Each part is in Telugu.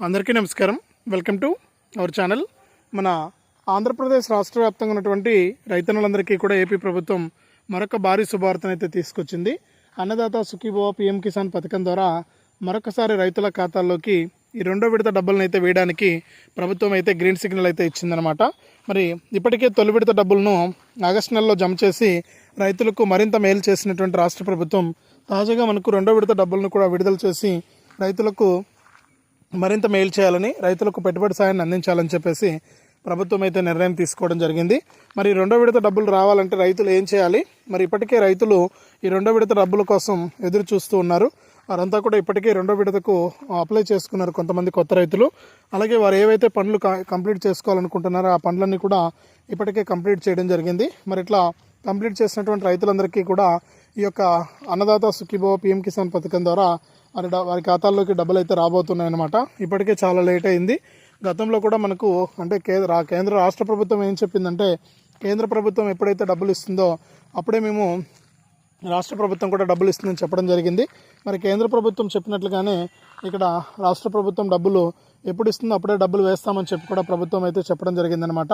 అందరికీ నమస్కారం. Welcome to our channel. మన ఆంధ్రప్రదేశ్ రాష్ట్ర వ్యాప్తంగా ఉన్నటువంటి రైతన్నులందరికీ కూడా ఏపీ ప్రభుత్వం మరొక భారీ శుభార్తను అయితే తీసుకొచ్చింది. అన్నదాత సుఖీభవ పిఎం కిసాన్ పథకం ద్వారా మరొకసారి రైతుల ఖాతాల్లోకి ఈ రెండో విడత డబ్బులను అయితే వేయడానికి ప్రభుత్వం అయితే గ్రీన్ సిగ్నల్ అయితే ఇచ్చిందనమాట మరి ఇప్పటికే తొలి విడత డబ్బులను ఆగస్టు నెలలో జమ చేసి రైతులకు మరింత మేలు చేసినటువంటి రాష్ట్ర ప్రభుత్వం తాజాగా మనకు రెండో విడత డబ్బులను కూడా విడుదల చేసి రైతులకు మరింత మేలు చేయాలని రైతులకు పెట్టుబడి సాయాన్ని అందించాలని చెప్పేసి ప్రభుత్వం అయితే నిర్ణయం తీసుకోవడం జరిగింది. మరి రెండో విడత డబ్బులు రావాలంటే రైతులు ఏం చేయాలి? మరి ఇప్పటికే రైతులు ఈ రెండో విడత డబ్బుల కోసం ఎదురు చూస్తూ ఉన్నారు. వారంతా కూడా ఇప్పటికే రెండో విడతకు అప్లై చేసుకున్నారు కొంతమంది కొత్త రైతులు. అలాగే వారు ఏవైతే పనులు కంప్లీట్ చేసుకోవాలనుకుంటున్నారో ఆ పనులన్నీ కూడా ఇప్పటికే కంప్లీట్ చేయడం జరిగింది. మరి ఇట్లా కంప్లీట్ చేసినటువంటి రైతులందరికీ కూడా ఈ యొక్క అన్నదాత సుఖీభవ పిఎం కిసాన్ పథకం ద్వారా వారి డ- వారి ఖాతాల్లోకి డబ్బులు అయితే రాబోతున్నాయన్నమాట. ఇప్పటికే చాలా లేట్ అయింది. గతంలో కూడా మనకు అంటే కేంద్ర రా- కేంద్ర రాష్ట్ర ప్రభుత్వం ఏం చెప్పిందంటే కేంద్ర ప్రభుత్వం ఎప్పుడైతే డబ్బులు ఇస్తుందో అప్పుడే మేము రాష్ట్ర ప్రభుత్వం కూడా డబ్బులు ఇస్తుందని చెప్పడం జరిగింది. మరి కేంద్ర ప్రభుత్వం చెప్పినట్లుగానే ఇక్కడ రాష్ట్ర ప్రభుత్వం డబ్బులు ఎప్పుడు ఇస్తుందో అప్పుడే డబ్బులు వేస్తామని చెప్పి కూడా ప్రభుత్వం అయితే చెప్పడం జరిగిందనమాట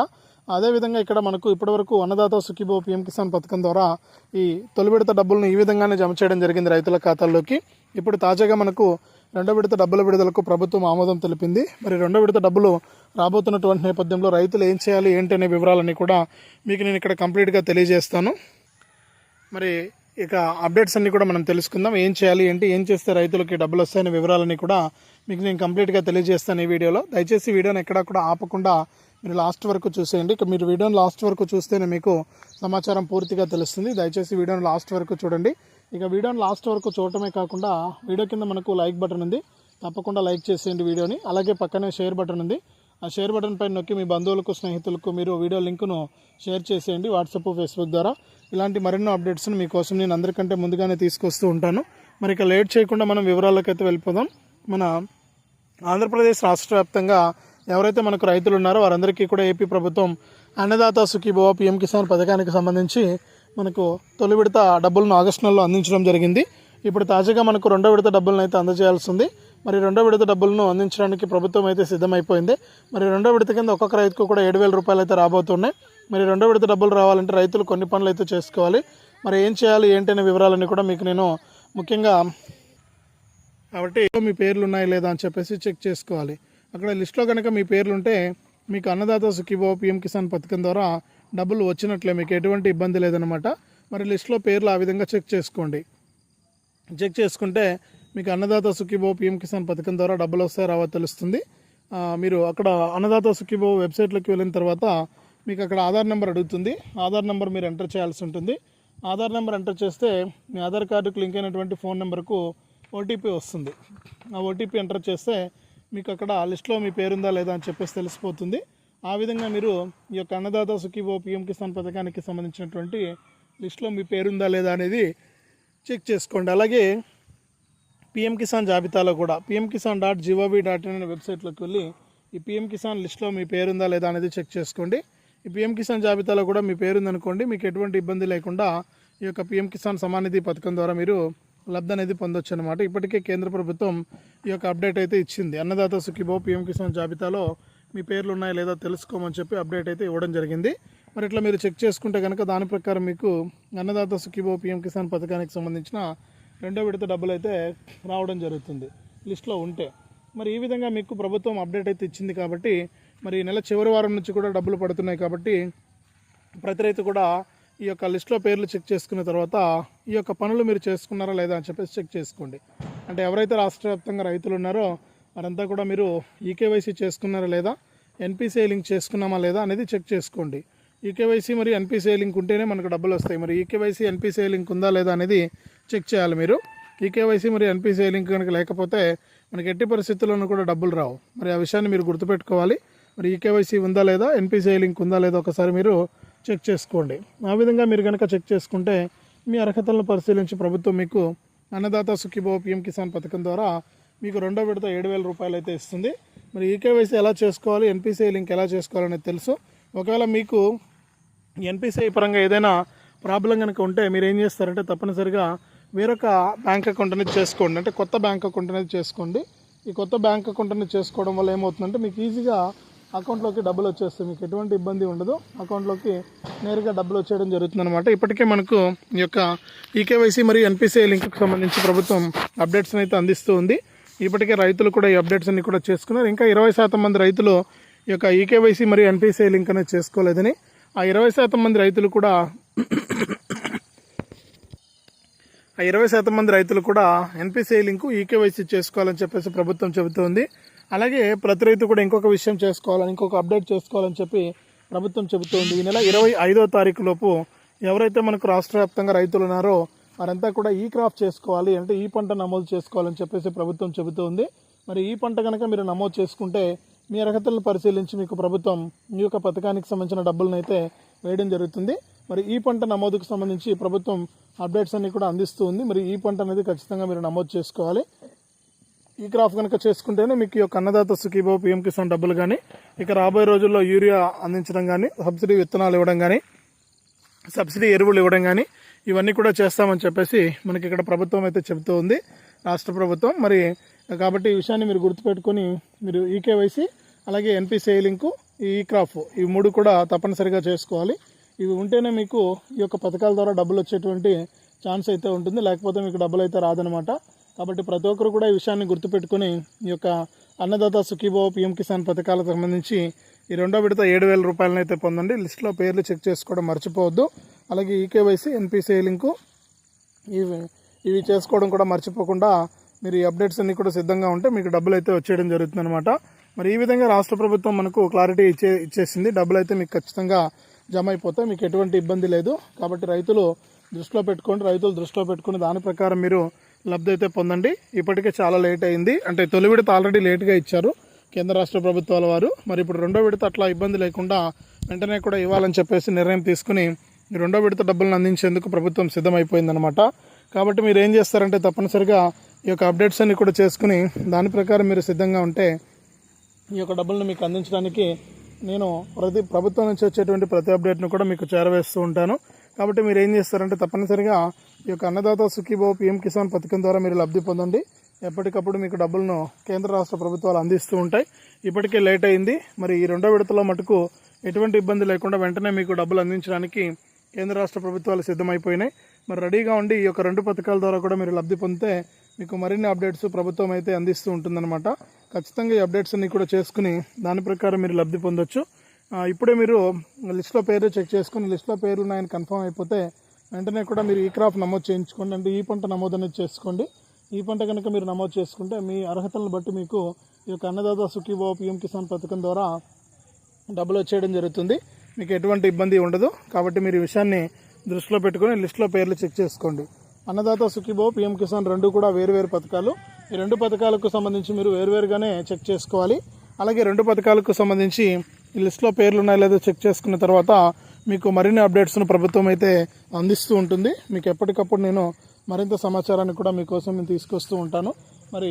అదేవిధంగా ఇక్కడ మనకు ఇప్పటివరకు అన్నదాత సుఖీభో పీఎం కిసాన్ పథకం ద్వారా ఈ తొలి విడత డబ్బులను ఈ విధంగానే జమ చేయడం జరిగింది రైతుల ఖాతాల్లోకి. ఇప్పుడు తాజాగా మనకు రెండో విడత డబ్బుల విడుదలకు ప్రభుత్వం ఆమోదం తెలిపింది. మరి రెండో విడత డబ్బులు రాబోతున్నటువంటి నేపథ్యంలో రైతులు ఏం చేయాలి ఏంటి అనే వివరాలన్నీ కూడా మీకు నేను ఇక్కడ కంప్లీట్గా తెలియజేస్తాను. మరి ఇక అప్డేట్స్ అన్ని కూడా మనం తెలుసుకుందాం. ఏం చేయాలి ఏంటి ఏం చేస్తే రైతులకి డబ్బులు వస్తాయనే వివరాలన్నీ కూడా మీకు నేను కంప్లీట్గా తెలియజేస్తాను ఈ వీడియోలో. దయచేసి వీడియోని ఎక్కడా కూడా ఆపకుండా మీరు లాస్ట్ వరకు చూసేయండి. ఇక మీరు వీడియోని లాస్ట్ వరకు చూస్తేనే మీకు సమాచారం పూర్తిగా తెలుస్తుంది. దయచేసి వీడియోని లాస్ట్ వరకు చూడండి. ఇక వీడియోని లాస్ట్ వరకు చూడటమే కాకుండా వీడియో కింద మనకు లైక్ బటన్ ఉంది. తప్పకుండా లైక్ చేసేయండి వీడియోని. అలాగే పక్కనే షేర్ బటన్ ఉంది. ఆ షేర్ బటన్ పైన నొక్కి మీ బంధువులకు స్నేహితులకు మీరు వీడియో లింకును షేర్ చేసేయండి వాట్సాప్ ఫేస్బుక్ ద్వారా. ఇలాంటి మరెన్నో అప్డేట్స్ని మీకోసం నేను అందరికంటే ముందుగానే తీసుకొస్తూ ఉంటాను. మరి ఇక లేట్ చేయకుండా మనం వివరాలకైతే వెళ్ళిపోదాం. మన ఆంధ్రప్రదేశ్ రాష్ట్ర వ్యాప్తంగా ఎవరైతే మనకు రైతులు ఉన్నారో వారందరికీ కూడా ఏపీ ప్రభుత్వం అన్నదాత సుఖీభవ పిఎం కిసాన్ పథకానికి సంబంధించి మనకు తొలి విడత డబ్బులను ఆగస్టు నెలలో అందించడం జరిగింది. ఇప్పుడు తాజాగా మనకు రెండో విడత డబ్బులను అయితే అందజేయాల్సి ఉంది. మరి రెండో విడత డబ్బులను అందించడానికి ప్రభుత్వం అయితే సిద్ధమైపోయింది. మరి రెండో విడత కింద ఒక్కొక్క రైతుకు కూడా ఏడు వేల రూపాయలు అయితే రాబోతున్నాయి. మరి రెండో విడత డబ్బులు రావాలంటే రైతులు కొన్ని పనులు అయితే చేసుకోవాలి. మరి ఏం చేయాలి ఏంటనే వివరాలన్నీ కూడా మీకు నేను ముఖ్యంగా కాబట్టి మీ పేర్లు ఉన్నాయి లేదా అని చెప్పేసి చెక్ చేసుకోవాలి. అక్కడ లిస్ట్లో కనుక మీ పేర్లు ఉంటే మీకు అన్నదాత సుఖీభావ పిఎం కిసాన్ పథకం ద్వారా డబ్బులు వచ్చినట్లే మీకు ఎటువంటి ఇబ్బంది లేదనమాట మరి లిస్ట్లో పేర్లు ఆ విధంగా చెక్ చేసుకోండి. చెక్ చేసుకుంటే మీకు అన్నదాత సుఖీబో పిఎం కిసాన్ పథకం ద్వారా డబ్బులు వస్తాయి రావో తెలుస్తుంది. మీరు అక్కడ అన్నదాత సుఖీబో వెబ్సైట్లోకి వెళ్ళిన తర్వాత మీకు అక్కడ ఆధార్ నెంబర్ అడుగుతుంది. ఆధార్ నెంబర్ మీరు ఎంటర్ చేయాల్సి ఉంటుంది. ఆధార్ నెంబర్ ఎంటర్ చేస్తే మీ ఆధార్ కార్డుకు లింక్ అయినటువంటి ఫోన్ నెంబర్కు ఓటీపీ వస్తుంది. ఆ ఓటీపీ ఎంటర్ చేస్తే మీకు అక్కడ లిస్ట్లో మీ పేరుందా లేదా అని చెప్పేసి తెలిసిపోతుంది. ఆ విధంగా మీరు ఈ యొక్క అన్నదాత సుఖీభో పిఎం కిసాన్ పథకానికి సంబంధించినటువంటి లిస్ట్లో మీ పేరుందా లేదా అనేది చెక్ చేసుకోండి. అలాగే పిఎం కిసాన్ జాబితాలో కూడా PM Kisan dot gov dot in అనే వెబ్సైట్లోకి వెళ్ళి ఈ పిఎం కిసాన్ లిస్ట్లో మీ పేరుందా లేదా అనేది చెక్ చేసుకోండి. ఈ పిఎం కిసాన్ జాబితాలో కూడా మీ పేరుందనుకోండి మీకు ఎటువంటి ఇబ్బంది లేకుండా ఈ యొక్క పిఎం కిసాన్ సమానిధి పథకం ద్వారా మీరు లబ్ధి అనేది పొందొచ్చు అనమాట ఇప్పటికే కేంద్ర ప్రభుత్వం ఈ యొక్క అప్డేట్ అయితే ఇచ్చింది. అన్నదాత సుఖీబో పిఎం కిసాన్ జాబితాలో మీ పేర్లు ఉన్నాయా లేదా తెలుసుకోమని చెప్పి అప్డేట్ అయితే ఇవ్వడం జరిగింది. మరి ఇట్లా మీరు చెక్ చేసుకుంటే కనుక దాని ప్రకారం మీకు అన్నదాత సుఖీబో పిఎం కిసాన్ పథకానికి సంబంధించిన రెండో విడత డబ్బులు అయితే రావడం జరుగుతుంది. లిస్ట్లో ఉంటే. మరి ఈ విధంగా మీకు ప్రభుత్వం అప్డేట్ అయితే ఇచ్చింది కాబట్టి మరి ఈ నెల చివరి వారం నుంచి కూడా డబ్బులు పడుతున్నాయి కాబట్టి ప్రతి రైతు కూడా ఈ యొక్క లిస్ట్లో పేర్లు చెక్ చేసుకున్న తర్వాత ఈ యొక్క పనులు మీరు చేసుకున్నారా లేదా అని చెప్పేసి చెక్ చేసుకోండి. అంటే ఎవరైతే రాష్ట్ర వ్యాప్తంగా రైతులు ఉన్నారో వారంతా కూడా మీరు ఈకేవైసీ చేసుకున్నారా లేదా ఎన్పిసిఐ లింక్ చేసుకున్నామా లేదా అనేది చెక్ చేసుకోండి. ఈకేవైసీ మరి ఎన్పిసిఐ లింక్ ఉంటేనే మనకు డబ్బులు వస్తాయి. మరి ఈకేవైసీ ఎన్పిసిఐ లింక్ ఉందా లేదా అనేది చెక్ చేయాలి మీరు. ఈకేవైసీ మరి ఎన్పిసిఐ లింక్ కనుక లేకపోతే మనకి ఎట్టి పరిస్థితుల్లోనూ కూడా డబ్బులు రావు. మరి ఆ విషయాన్ని మీరు గుర్తుపెట్టుకోవాలి. మరి ఈకేవైసీ ఉందా లేదా ఎన్పిసిఐ లింక్ ఉందా లేదా ఒకసారి మీరు చెక్ చేసుకోండి. ఆ విధంగా మీరు కనుక చెక్ చేసుకుంటే మీ అర్హతలను పరిశీలించి ప్రభుత్వం మీకు అన్నదాత సుఖీభో పిఎం కిసాన్ పథకం ద్వారా మీకు రెండో విడత ఏడు వేల రూపాయలు అయితే ఇస్తుంది. మరి ఈకేవైసీ ఎలా చేసుకోవాలి ఎన్పిసిఐ లింక్ ఎలా చేసుకోవాలనేది తెలుసు. ఒకవేళ మీకు ఎన్పిసిఐ పరంగా ఏదైనా ప్రాబ్లం కనుక ఉంటే మీరు ఏం చేస్తారంటే తప్పనిసరిగా వేరొక బ్యాంక్ అకౌంట్ అనేది చేసుకోండి. అంటే కొత్త బ్యాంక్ అకౌంట్ అనేది చేసుకోండి. ఈ కొత్త బ్యాంక్ అకౌంట్ అనేది చేసుకోవడం వల్ల ఏమవుతుందంటే మీకు ఈజీగా అకౌంట్లోకి డబ్బులు వచ్చేస్తాయి. మీకు ఎటువంటి ఇబ్బంది ఉండదు. అకౌంట్లోకి నేరుగా డబ్బులు వచ్చేయడం జరుగుతుంది అనమాట ఇప్పటికే మనకు ఈ యొక్క ఈకేవైసీ మరియు ఎన్పిసిఐ లింక్కి సంబంధించి ప్రభుత్వం అప్డేట్స్ని అయితే అందిస్తూ ఉంది. ఇప్పటికే రైతులు కూడా ఈ అప్డేట్స్ అన్ని కూడా చేసుకున్నారు. ఇంకా ఇరవై శాతం మంది రైతులు ఈ యొక్క ఈకేవైసీ మరియు ఎన్పిసిఐ లింక్ అనేది చేసుకోలేదని. ఆ ఇరవై శాతం మంది రైతులు కూడా ఇరవై శాతం మంది రైతులు కూడా ఎన్పిసిఐ లింకు ఈకేవైసీ చేసుకోవాలని చెప్పేసి ప్రభుత్వం చెబుతోంది. అలాగే ప్రతి రైతు కూడా ఇంకొక విషయం చేసుకోవాలని ఇంకొక అప్డేట్ చేసుకోవాలని చెప్పి ప్రభుత్వం చెబుతోంది. ఈ నెల ఇరవై ఐదో తారీఖు లోపు ఎవరైతే మనకు రాష్ట్ర వ్యాప్తంగా రైతులు ఉన్నారో వారంతా కూడా ఈ క్రాప్ చేసుకోవాలి అంటే ఈ పంట నమోదు చేసుకోవాలని చెప్పేసి ప్రభుత్వం చెబుతోంది. మరి ఈ పంట కనుక మీరు నమోదు చేసుకుంటే మీ అర్హతలను పరిశీలించి మీకు ప్రభుత్వం మీ యొక్క పథకానికి సంబంధించిన డబ్బులను అయితే వేయడం జరుగుతుంది. మరి ఈ పంట నమోదుకు సంబంధించి ప్రభుత్వం అప్డేట్స్ అన్ని కూడా అందిస్తూ ఉంది. మరి ఈ పంట అనేది ఖచ్చితంగా మీరు నమోదు చేసుకోవాలి. ఈ క్రాప్ కనుక చేసుకుంటేనే మీకు ఈ యొక్క అన్నదాత సుఖీభావ పిఎం కిసాన్ డబ్బులు కానీ ఇక రాబోయే రోజుల్లో యూరియా అందించడం కానీ సబ్సిడీ విత్తనాలు ఇవ్వడం కానీ సబ్సిడీ ఎరువులు ఇవ్వడం కానీ ఇవన్నీ కూడా చేస్తామని చెప్పేసి మనకి ఇక్కడ ప్రభుత్వం అయితే చెబుతూ ఉంది. రాష్ట్ర ప్రభుత్వం మరి కాబట్టి ఈ విషయాన్ని మీరు గుర్తుపెట్టుకొని మీరు ఈకేవైసీ అలాగే ఎన్పిసిఐ లింకు ఈ క్రాఫ్ ఈ మూడు కూడా తప్పనిసరిగా చేసుకోవాలి. ఇవి ఉంటేనే మీకు ఈ యొక్క పథకాల ద్వారా డబ్బులు వచ్చేటువంటి ఛాన్స్ అయితే ఉంటుంది. లేకపోతే మీకు డబ్బులు అయితే రాదనమాట కాబట్టి ప్రతి ఒక్కరు కూడా ఈ విషయాన్ని గుర్తుపెట్టుకొని ఈ యొక్క అన్నదాత సుఖీభావ పిఎం కిసాన్ పథకాలకు సంబంధించి ఈ రెండో విడత ఏడు వేల రూపాయలను అయితే పొందండి. లిస్ట్లో పేర్లు చెక్ చేసుకోవడం మర్చిపోవద్దు. అలాగే ఈకేవైసీ ఎన్పిసిఐ లింకు ఇవి ఇవి చేసుకోవడం కూడా మర్చిపోకుండా మీరు ఈ అప్డేట్స్ అన్నీ కూడా సిద్ధంగా ఉంటే మీకు డబ్బులు అయితే వచ్చేయడం జరుగుతుందనమాట మరి ఈ విధంగా రాష్ట్ర ప్రభుత్వం మనకు క్లారిటీ ఇచ్చే ఇచ్చేసింది. డబ్బులు అయితే మీకు ఖచ్చితంగా జమ అయిపోతాయి మీకు ఎటువంటి ఇబ్బంది లేదు. కాబట్టి రైతులు దృష్టిలో పెట్టుకోండి రైతులు దృష్టిలో పెట్టుకుని దాని ప్రకారం మీరు లబ్ధి అయితే పొందండి. ఇప్పటికే చాలా లేట్ అయింది. అంటే తొలి విడత ఆల్రెడీ లేట్గా ఇచ్చారు కేంద్ర రాష్ట్ర ప్రభుత్వాల వారు. మరి ఇప్పుడు రెండో విడత అట్లా ఇబ్బంది లేకుండా వెంటనే కూడా ఇవ్వాలని చెప్పేసి నిర్ణయం తీసుకుని రెండో విడత డబ్బులను అందించేందుకు ప్రభుత్వం సిద్ధమైపోయిందనమాట కాబట్టి మీరు ఏం చేస్తారంటే తప్పనిసరిగా ఈ యొక్క అప్డేట్స్ అన్ని కూడా చేసుకుని దాని ప్రకారం మీరు సిద్ధంగా ఉంటే ఈ యొక్క డబ్బులను మీకు అందించడానికి నేను ప్రతి ప్రభుత్వం నుంచి వచ్చేటువంటి ప్రతి అప్డేట్ను కూడా మీకు చేరవేస్తూ ఉంటాను. కాబట్టి మీరు ఏం చేస్తారంటే తప్పనిసరిగా ఈ యొక్క అన్నదాత సుఖీబాబు పిఎం కిసాన్ పథకం ద్వారా మీరు లబ్ధి పొందండి. ఎప్పటికప్పుడు మీకు డబ్బులను కేంద్ర రాష్ట్ర ప్రభుత్వాలు అందిస్తూ ఉంటాయి. ఇప్పటికే లేట్ అయింది. మరి ఈ రెండో విడతలో మటుకు ఎటువంటి ఇబ్బంది లేకుండా వెంటనే మీకు డబ్బులు అందించడానికి కేంద్ర రాష్ట్ర ప్రభుత్వాలు సిద్ధమైపోయినాయి. మరి రెడీగా ఉండి ఈ యొక్క రెండు పథకాల ద్వారా కూడా మీరు లబ్ధి పొందితే మీకు మరిన్ని అప్డేట్స్ ప్రభుత్వం అయితే అందిస్తూ ఉంటుందన్నమాట. ఖచ్చితంగా ఈ అప్డేట్స్ అన్ని కూడా చేసుకుని దాని ప్రకారం మీరు లబ్ధి పొందొచ్చు. ఇప్పుడే మీరు లిస్ట్లో పేరు చెక్ చేసుకుని లిస్ట్లో పేర్లు ఉన్నాయని కన్ఫర్మ్ అయిపోతే వెంటనే కూడా మీరు ఈ క్రాప్ నమోదు చేయించుకోండి. అంటే ఈ పంట నమోదు అనేది చేసుకోండి. ఈ పంట కనుక మీరు నమోదు చేసుకుంటే మీ అర్హతలను బట్టి మీకు ఈ యొక్క అన్నదాత సుఖీభావ పిఎం కిసాన్ పథకం ద్వారా డబ్బులు వచ్చేయడం జరుగుతుంది. మీకు ఎటువంటి ఇబ్బంది ఉండదు. కాబట్టి మీరు ఈ విషయాన్ని దృష్టిలో పెట్టుకొని లిస్ట్లో పేర్లు చెక్ చేసుకోండి. అన్నదాత సుఖీబో పిఎం కిసాన్ రెండు కూడా వేరువేరు పథకాలు. ఈ రెండు పథకాలకు సంబంధించి మీరు వేరువేరుగానే చెక్ చేసుకోవాలి. అలాగే రెండు పథకాలకు సంబంధించి ఈ లిస్ట్లో పేర్లు ఉన్నాయో లేదో చెక్ చేసుకున్న తర్వాత మీకు మరిన్ని అప్డేట్స్ను ప్రభుత్వం అయితే అందిస్తూ ఉంటుంది. మీకు ఎప్పటికప్పుడు నేను మరింత సమాచారాన్ని కూడా మీకోసం నేను తీసుకొస్తూ ఉంటాను. మరి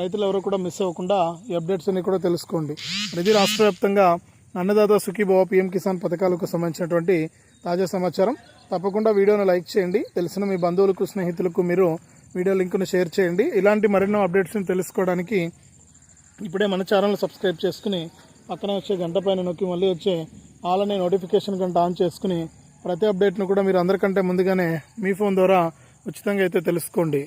రైతులు ఎవరు కూడా మిస్ అవ్వకుండా ఈ అప్డేట్స్ అన్ని కూడా తెలుసుకోండి. ప్రతి రాష్ట్ర వ్యాప్తంగా అన్నదాత సుఖీభావ పిఎం కిసాన్ పథకాలకు సంబంధించినటువంటి తాజా సమాచారం. తప్పకుండా వీడియోను లైక్ చేయండి. తెలిసిన మీ బంధువులకు స్నేహితులకు మీరు వీడియో లింక్ను షేర్ చేయండి. ఇలాంటి మరెన్నో అప్డేట్స్ని తెలుసుకోవడానికి ఇప్పుడే మన ఛానల్ సబ్స్క్రైబ్ చేసుకుని పక్కన వచ్చే గంట పైన నొక్కి మళ్ళీ వచ్చే ఆల్ అనే నోటిఫికేషన్ గంట ఆన్ చేసుకుని ప్రతి అప్డేట్ను కూడా మీరు అందరికంటే ముందుగానే మీ ఫోన్ ద్వారా ఉచితంగా అయితే తెలుసుకోండి.